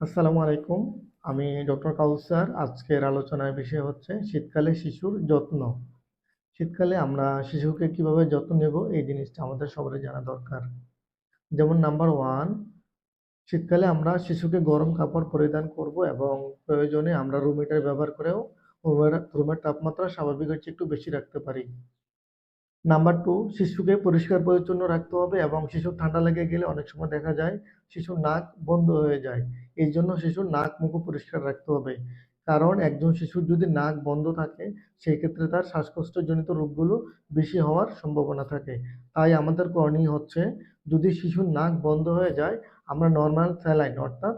আসসালামু আলাইকুম। আমি ডক্টর কাউসার আজকের আলোচনার বিষয় হচ্ছে শীতকালে শিশুর যত্ন। শীতকালে আমরা শিশুকে কীভাবে যত্ন নেব এই জিনিসটা আমাদের সবারই জানা দরকার। যেমন নাম্বার ওয়ান, শীতকালে আমরা শিশুকে গরম কাপড় পরিধান করব এবং প্রয়োজনে আমরা রুম ব্যবহার করেও রুমের রুমের তাপমাত্রা স্বাভাবিকের চেয়ে একটু বেশি রাখতে পারি। নাম্বার টু শিশুকে পরিষ্কার পরিচ্ছন্ন রাখতে হবে এবং শিশুর ঠান্ডা লেগে গেলে অনেক সময় দেখা যায় শিশুর নাক বন্ধ হয়ে যায়। এই জন্য শিশুর নাক মুখও পরিষ্কার রাখতে হবে। কারণ একজন শিশুর যদি নাক বন্ধ থাকে সেই ক্ষেত্রে তার শ্বাসকষ্টজনিত রোগগুলো বেশি হওয়ার সম্ভাবনা থাকে। তাই আমাদের করণীয় হচ্ছে, যদি শিশুর নাক বন্ধ হয়ে যায়, আমরা নর্মাল স্যালাইন অর্থাৎ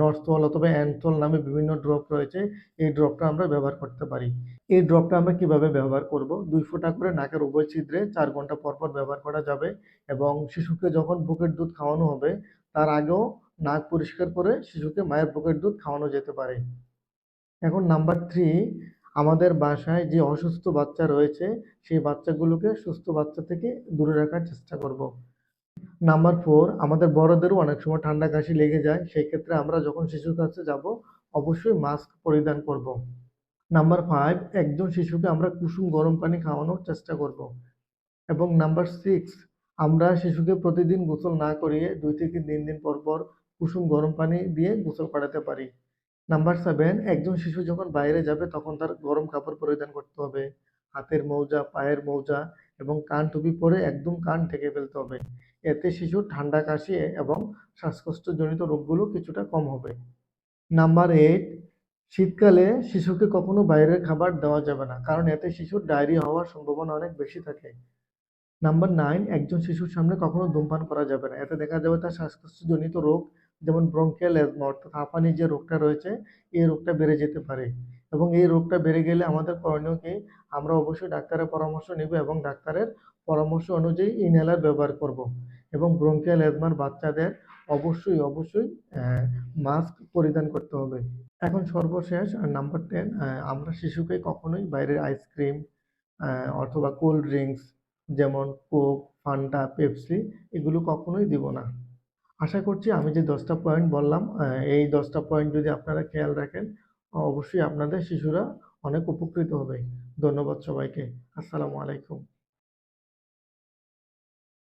নর্থল অথবা অ্যানথল নামে বিভিন্ন ড্রপ রয়েছে। এই ড্রপটা আমরা ব্যবহার করতে পারি। এই ড্রপটা আমরা কীভাবে ব্যবহার করব? দুই ফোঁটা করে নাকের উভয় ছিদ্রে চার ঘণ্টা পর পর ব্যবহার করা যাবে এবং শিশুকে যখন বুকের দুধ খাওয়ানো হবে, তার আগেও নাক পরিষ্কার করে শিশুকে মায়ের বুকের দুধ খাওয়ানো যেতে পারে। এখন নাম্বার থ্রি আমাদের বাসায় যে অসুস্থ বাচ্চা রয়েছে, সেই বাচ্চাগুলোকে সুস্থ বাচ্চা থেকে দূরে রাখার চেষ্টা করব। নাম্বার ফোর আমাদের বড়দেরও অনেক সময় ঠান্ডা কাশি লেগে যায়, সেই ক্ষেত্রে আমরা যখন শিশুর কাছে যাব, অবশ্যই মাস্ক পরিধান করব। নাম্বার ফাইভ একজন শিশুকে আমরা কুসুম গরম পানি খাওয়ানোর চেষ্টা করব। এবং নাম্বার সিক্স আমরা শিশুকে প্রতিদিন গোসল না করিয়ে দুই থেকে তিন দিন পর পর কুসুম গরম পানি দিয়ে গোসল করাতে পারি। নাম্বার সেভেন একজন শিশু যখন বাইরে যাবে, তখন তার গরম কাপড় পরিধান করতে হবে। হাতের মৌজা, পায়ের মৌজা এবং কান টুপি পরে একদম কান ঢেকে ফেলতে হবে। এতে শিশুর ঠান্ডা, কাশি এবং শ্বাসকষ্টজনিত রোগগুলো কিছুটা কম হবে। নাম্বার এইট, শীতকালে শিশুকে কখনো বাইরের খাবার দেওয়া যাবে না, কারণ এতে শিশুর ডায়রিয়া হওয়ার সম্ভাবনা অনেক বেশি থাকে। নাম্বার নাইন, একজন শিশুর সামনে কখনো ধূমপান করা যাবে না। এতে দেখা যাবে তার শ্বাসকষ্টজনিত রোগ, যেমন ব্রঙ্কিয়াল অ্যাজমা অর্থাৎ হাঁপানি যে রোগটা রয়েছে, এই রোগটা বেড়ে যেতে পারে। এবং এই রোগটা বেড়ে গেলে আমাদের করণীয় কি আমরা অবশ্যই ডাক্তারের পরামর্শ নেব এবং ডাক্তারের পরামর্শ অনুযায়ী ইনহেলার ব্যবহার করব এবং ব্রঙ্কিয়াল অ্যাজমার বাচ্চাদের অবশ্যই অবশ্যই মাস্ক পরিধান করতে হবে। এখন সর্বশেষ নাম্বার টেন আমরা শিশুকে কখনোই বাইরের আইসক্রিম অথবা কোল্ড ড্রিঙ্কস যেমন কোক ফান্টা পেপসি এগুলো কখনোই দিব না। আশা করছি আমি যে দশটা পয়েন্ট বললাম এই দশটা পয়েন্ট যদি আপনারা খেয়াল রাখেন অবশ্যই আপনাদের শিশুরা অনেক উপকৃত হবে। ধন্যবাদ সবাইকে। আসসালামু আলাইকুম।